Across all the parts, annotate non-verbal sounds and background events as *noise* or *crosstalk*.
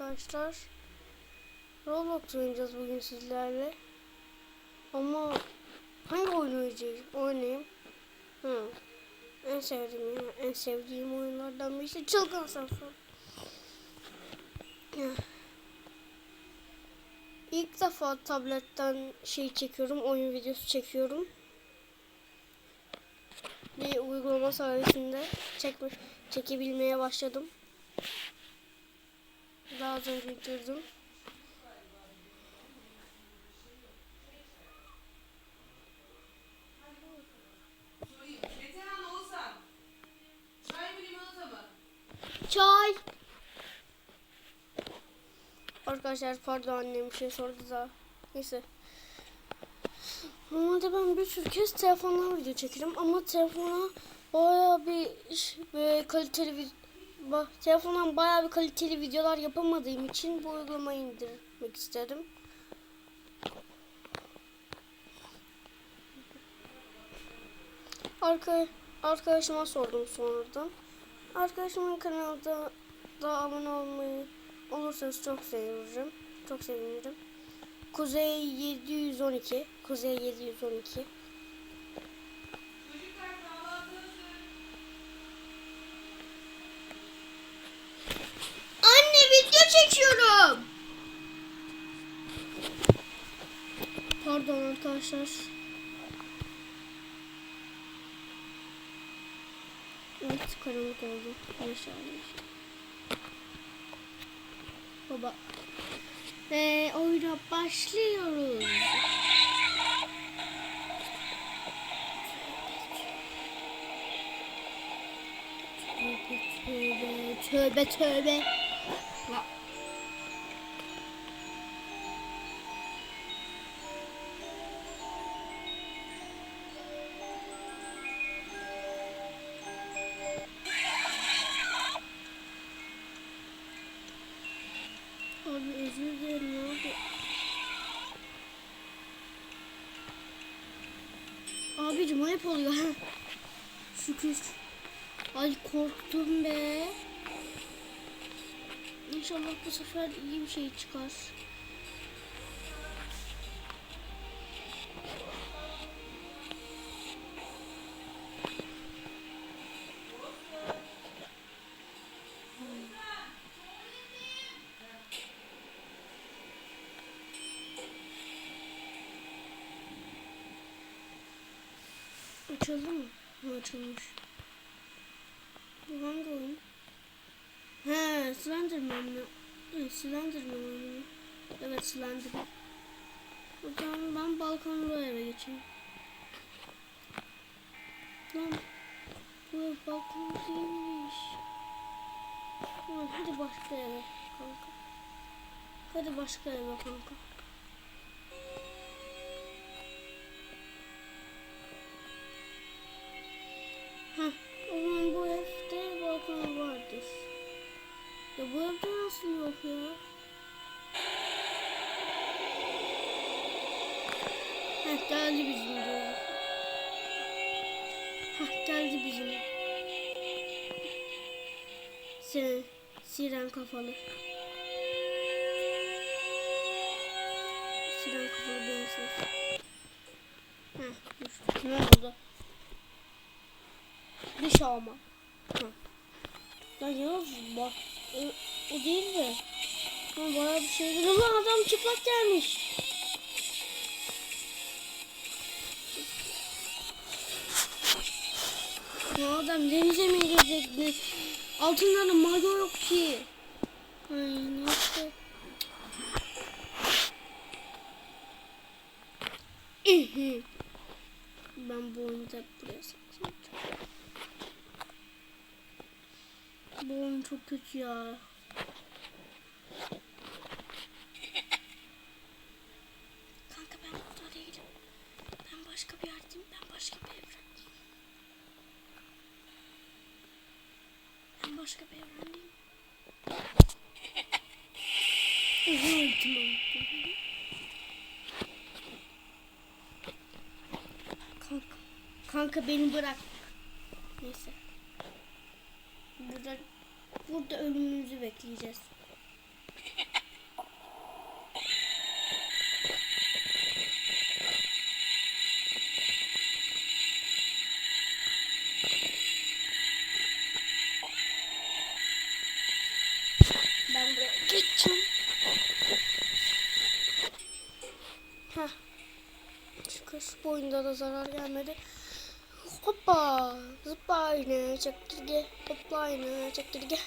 arkadaşlar. Roblox oynayacağız bugün sizlerle. Ama hangi oyun oynayacağız? Oynayayım. Hı. En sevdiğim ya. En sevdiğim oyunlardan birisi Çılgın Asansör. İlk defa tabletten şey çekiyorum, oyun videosu çekiyorum. Bir uygulama sayesinde çekmiş, çekebilmeye başladım. Az önce. Çay. Arkadaşlar pardon annem bir şey sordu da. Neyse. Normalde ben bir sürü kez telefondan video çekerim ama telefona baya bir, böyle kaliteli vid- ba- telefondan baya bir kaliteli videolar yapamadığım için bu uygulamayı indirmek istedim. Arka, arkadaşıma sordum sonradan. Arkadaşımın kanalda da abone olmayı olursanız çok sevinirim. Çok sevinirim. Kuzey 712. Kuzey 712. çekiyorum. Pardon arkadaşlar. Evet karanlık oldu. Yaşarmış. Baba. Ve oyuna başlıyoruz. Tövbe tövbe tövbe tövbe. Oluyor. Şükür. Ay korktum be. İnşallah bu sefer iyi bir şey çıkar. Açılmış. Bu hangi oyun? He, Slenderman mı? Evet, Slenderman oyunu. Evet, Slenderman. O zaman ben balkonlu eve geçeyim. Lan, bu balkon değilmiş. Lan, hadi başka eve kanka. Hadi başka eve kanka. Geldi bizim diyor. Heh geldi bizim. Sen siren kafalı. Siren kafalı bensiz. Heh düştü. Ne oldu? Dış alma. Hı. Ya Yavuz bak o, o değil de. Ha, bayağı bir şey. Ulan adam çıplak gelmiş. Ya adam denize mi girecek? Ne? Altında da mayo yok ki. Ay. İhi. *clears throat* ben bu oyunu da buraya saklayacağım. Bu oyun çok kötü ya. Kanka ben burada değilim. Ben başka bir yerdeyim. Ben başka bir evrendeyim. Ben başka bir evrendeyim. Üzüldüm. Kanka. Kanka beni bırak. Neyse. Burada burada ölümümüzü bekleyeceğiz. edeceğim. Heh. Şükür bu oyunda da zarar gelmedi. Hoppa. Zıpla yine çekirge. Hopla yine çekirge.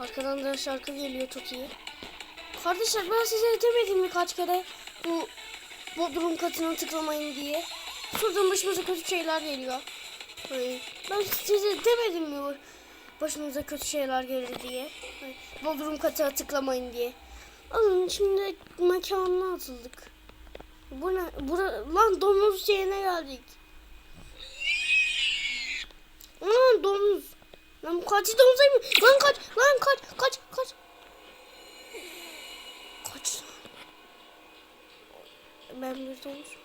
Arkadan da şarkı geliyor çok iyi. Kardeşler ben size demedim mi kaç kere bu bodrum katına tıklamayın diye. Şuradan başımıza kötü şeyler geliyor. Ben size demedim mi başımıza kötü şeyler gelir diye. Ay, Bodrum katına tıklamayın diye. Alın şimdi mekanına atıldık. Bu ne? Bura, lan domuz şeyine geldik. Lan domuz. Lan bu kaçı domuzayım? Lan kaç, lan kaç, kaç, kaç. Kaç. Ben bir domuz.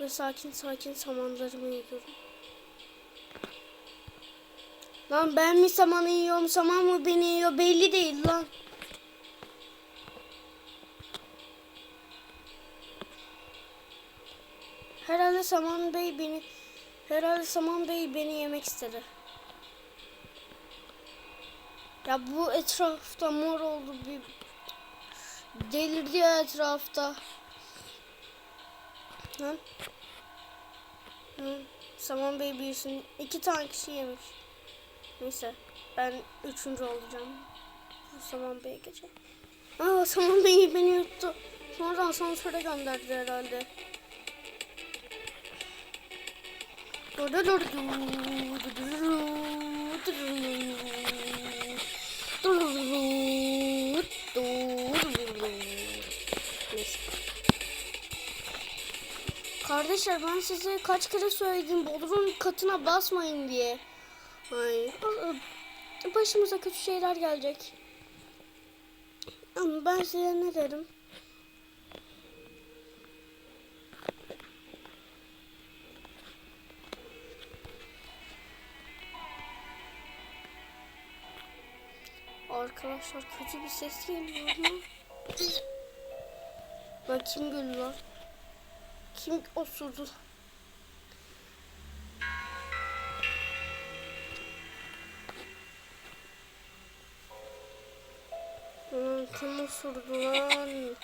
Ve sakin sakin samanlarımı yiyorum. Lan ben mi samanı yiyorum, saman mı beni yiyor belli değil lan. Herhalde Saman Bey beni herhalde Saman Bey beni yemek istedi. Ya bu etrafta mor oldu bir delirdi ya etrafta. Lan. Hı. Saman Bey büyüsün. iki tane kişi yemiş. Neyse. Ben üçüncü olacağım. Saman Bey gece. Aa Saman Bey beni yuttu. Sonra asansöre gönderdi herhalde. Kardeşler ben size kaç kere söyledim bodrum katına basmayın diye. Ay, başımıza kötü şeyler gelecek. Ama ben size ne derim? Arkadaşlar kötü bir ses geliyor ama. Lan kim güldü lan? Kim osurdu? Lan kim osurdu lan?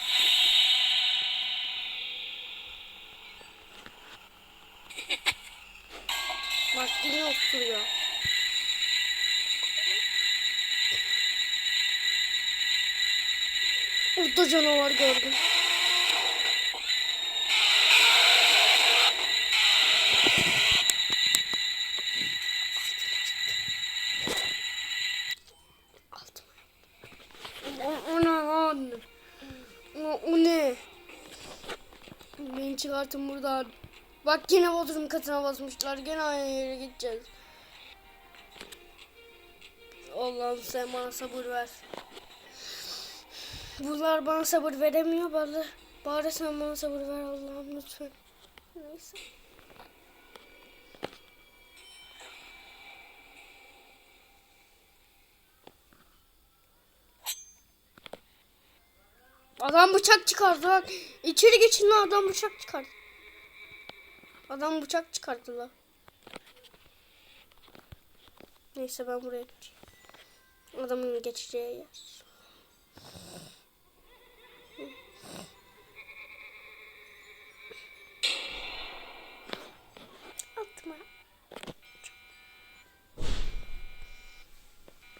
Bak yine osuruyor. Orada canavar gördüm. Çıkartın buradan. Bak yine bodrum katına basmışlar. Gene aynı yere gideceğiz. Allah'ım sen bana sabır ver. Bunlar bana sabır veremiyor bari. Bari sen bana sabır ver Allah'ım lütfen. Neyse. Adam bıçak çıkardı lan. İçeri geçin lan adam bıçak çıkardı. Adam bıçak çıkardı lan. Neyse ben buraya geçeyim. Adamın geçeceği yer.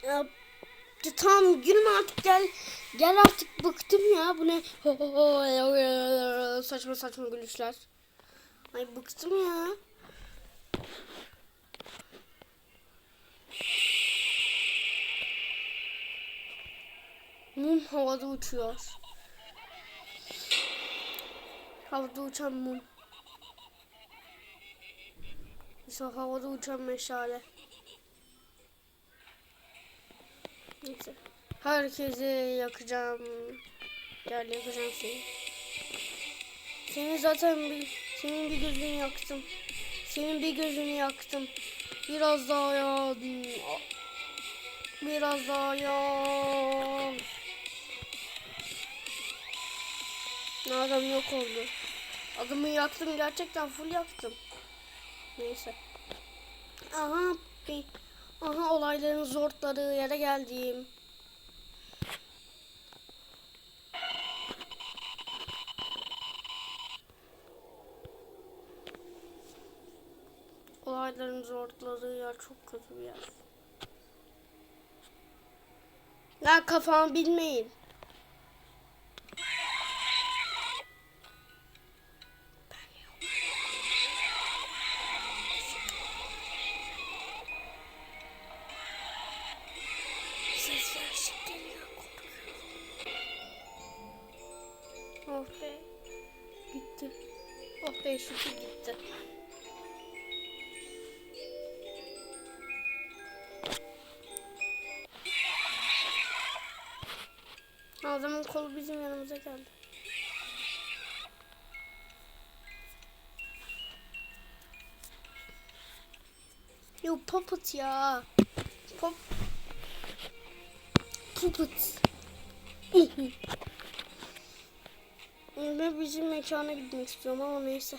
Ya, tamam gülme artık gel. Gel artık bıktım ya bu ne? Saçma saçma gülüşler. Ay bıktım ya. Mum havada uçuyor. Havada uçan mum. İşte havada uçan meşale. Neyse. Herkesi yakacağım. Gel yakacağım seni. Seni zaten bir, senin bir gözünü yaktım. Senin bir gözünü yaktım. Biraz daha yan. Biraz daha yan. Adam yok oldu. Adamı yaktım gerçekten full yaktım. Neyse. Aha bir Aha olayların zortladığı yere geldim. Olayların zortladığı yer çok kötü bir yer. Ya kafamı bilmeyin. Oh be. Gitti. Oh be şükür gitti. Adamın kolu bizim yanımıza geldi. Yo puppet ya. Pop. Puppet. *laughs* Ben bizim mekana gitmek istiyorum ama neyse.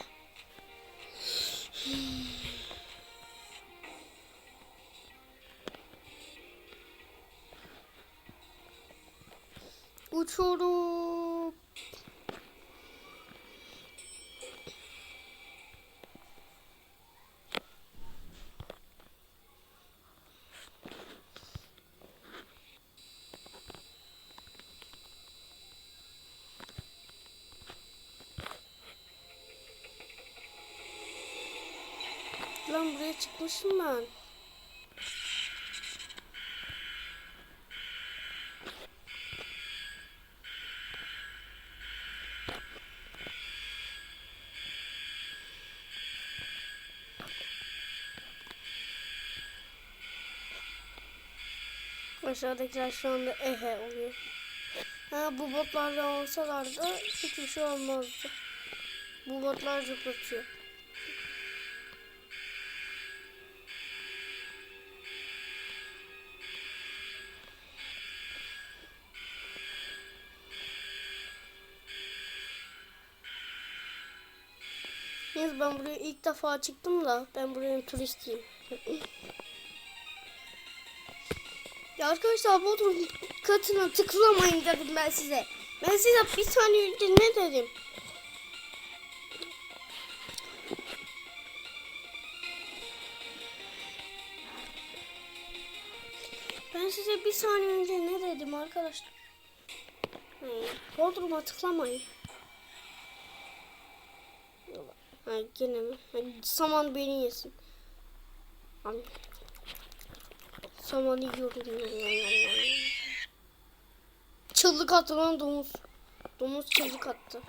Uçuyorum. Lan buraya çıkmışım ben. Aşağıdakiler şu anda ehe oluyor. Ha, bu botlarla olsalardı hiçbir şey olmazdı. Bu botlar zıplatıyor. Ben buraya ilk defa çıktım da ben buranın turistiyim. ya arkadaşlar Bodrum katına tıklamayın dedim ben size. Ben size bir saniye önce ne dedim? Ben size bir saniye önce ne dedim arkadaşlar? Bodrum'a tıklamayın. Ha gene mi? Ha, saman beni yesin. Am. Saman yiyorum. Çığlık attı lan domuz. Domuz çığlık attı.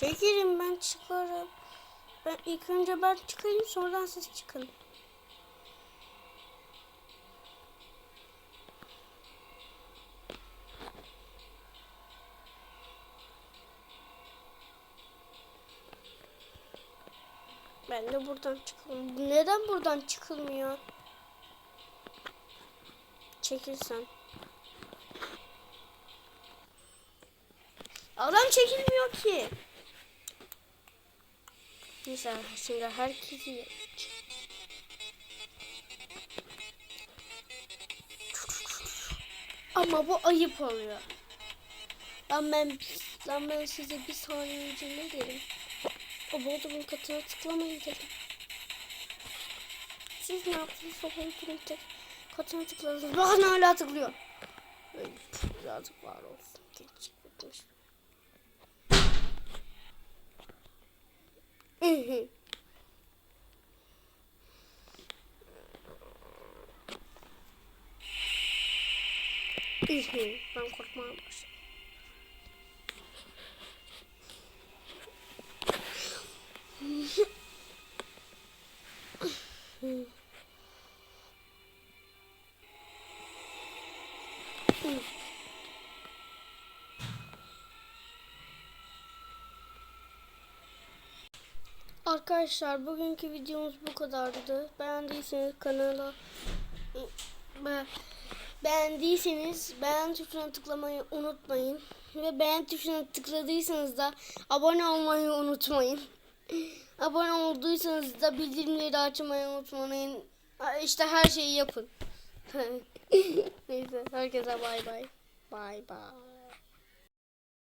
Çekilin ben çıkarım. Ben ilk önce ben çıkayım sonradan siz çıkın. Ben de buradan çıkalım. Neden buradan çıkılmıyor? Çekil sen. Adam çekilmiyor ki. Neyse şimdi herkesi Ama bu ayıp oluyor. Lan ben, lan ben size bir saniye önce ne dedim? O Bodrum'un katına tıklamayın dedim. Siz ne yaptınız? O Bodrum'un katına tıkladınız. Bakın hala tıklıyor. Öyle, Birazcık var olsun. Geç bitmiş. Hı hı. Hı hı. Ben korkmaya başladım. *laughs* Arkadaşlar bugünkü videomuz bu kadardı. Beğendiyseniz kanala be, beğendiyseniz beğen tuşuna tıklamayı unutmayın. Ve beğen tuşuna tıkladıysanız da abone olmayı unutmayın. *laughs* Abone olduysanız da bildirimleri açmayı unutmayın. İşte her şeyi yapın. *laughs* Neyse herkese bay bay. Bay bay.